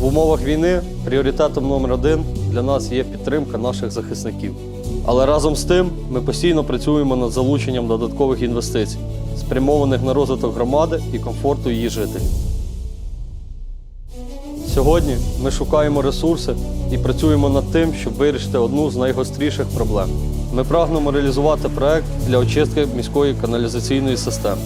В умовах війни пріоритетом номер один для нас є підтримка наших захисників. Але разом з тим ми постійно працюємо над залученням додаткових інвестицій, спрямованих на розвиток громади і комфорту її жителів. Сьогодні ми шукаємо ресурси і працюємо над тим, щоб вирішити одну з найгостріших проблем. Ми прагнемо реалізувати проект для очистки міської каналізаційної системи.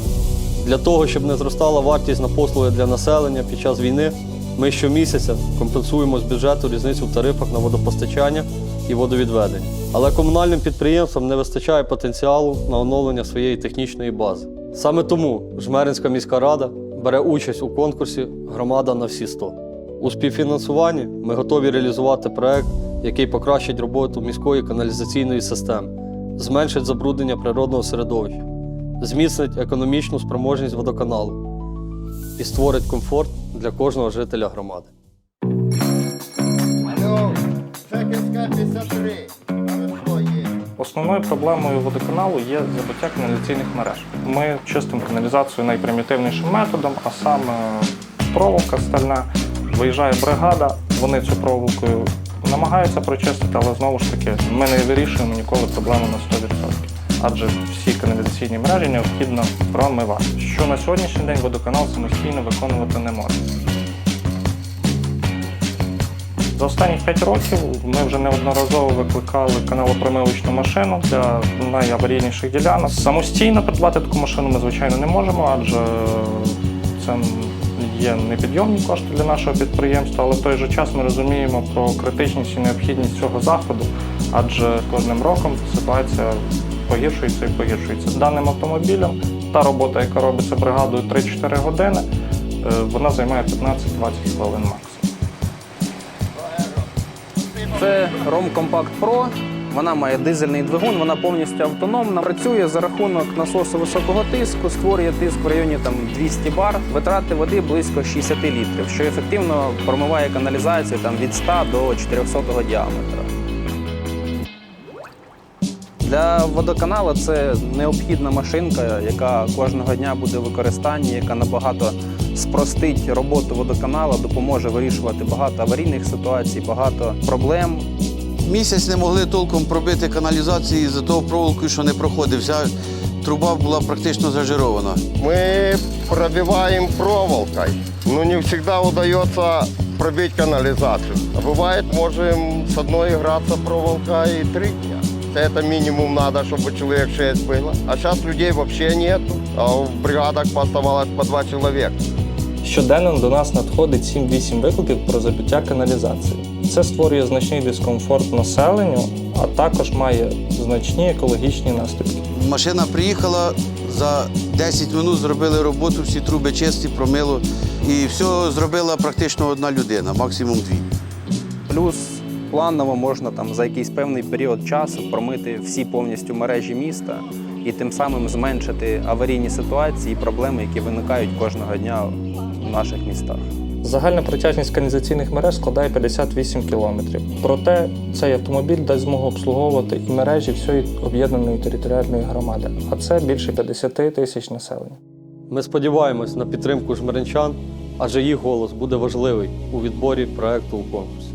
Для того, щоб не зростала вартість на послуги для населення під час війни, ми щомісяця компенсуємо з бюджету різницю в тарифах на водопостачання і водовідведення. Але комунальним підприємствам не вистачає потенціалу на оновлення своєї технічної бази. Саме тому Жмеринська міська рада бере участь у конкурсі Громада на всі 100. У співфінансуванні ми готові реалізувати проект, який покращить роботу міської каналізаційної системи, зменшить забруднення природного середовища, зміцнить економічну спроможність водоканалу і створить комфорт для кожного жителя громади. Алло, Чекінська 53. Хорошо, є. Основною проблемою водоканалу є забиття каналізаційних мереж. Ми чистимо каналізацію найпримітивнішим методом, а саме проволока стальна. Виїжджає бригада, вони цю проволокою намагаються прочистити, але знову ж таки ми не вирішуємо ніколи проблему на 100%. Адже всі каналізаційні мережі необхідно промивати, що на сьогоднішній день водоканал самостійно виконувати не може. За останні 5 років ми вже неодноразово викликали каналопромивочну машину для найаварійніших ділянок. Самостійно придбати таку машину ми, звичайно, не можемо, адже це є непідйомні кошти для нашого підприємства, але в той же час ми розуміємо про критичність і необхідність цього заходу, адже кожним роком ситуація погіршується і погіршується. Даним автомобілем та робота, яка робиться бригадою 3-4 години, е, вона займає 15-20 хвилин максимум. Це ROM Compact Pro. Вона має дизельний двигун, вона повністю автономна. Працює за рахунок насосу високого тиску, створює тиск в районі там 200 бар, витрати води близько 60 літрів, що ефективно промиває каналізацію там від 100 до 400 діаметра. Для водоканалу це необхідна машинка, яка кожного дня буде в використанні, яка набагато спростить роботу водоканалу, допоможе вирішувати багато аварійних ситуацій, багато проблем. Місяць не могли толком пробити каналізації за того проволокою, що не проходив. Вся труба була практично зажирована. Мы пробиваем проволокой, но не всегда удается пробить канализацию. А бывает, можем с одной играться проволока и три дня Это минимум надо, чтобы человек 6 было. А сейчас людей вообще нету. А в бригадах оставалось по два человека. Щоденно до нас надходить 7-8 викликів про забиття каналізації. Це створює значний дискомфорт населенню, а також має значні екологічні наслідки. Машина приїхала, за 10 хвилин зробили роботу, всі труби чисті, промило. І все зробила практично одна людина, максимум дві. Плюс планово можна там за якийсь певний період часу промити всі повністю мережі міста і тим самим зменшити аварійні ситуації і проблеми, які виникають кожного дня в наших містах. Загальна протяжність каналізаційних мереж складає 58 кілометрів. Проте цей автомобіль дасть змогу обслуговувати і мережі всієї об'єднаної територіальної громади, а це більше 50 тисяч населення. Ми сподіваємось на підтримку жмеринчан, адже їх голос буде важливий у відборі проекту у конкурсі.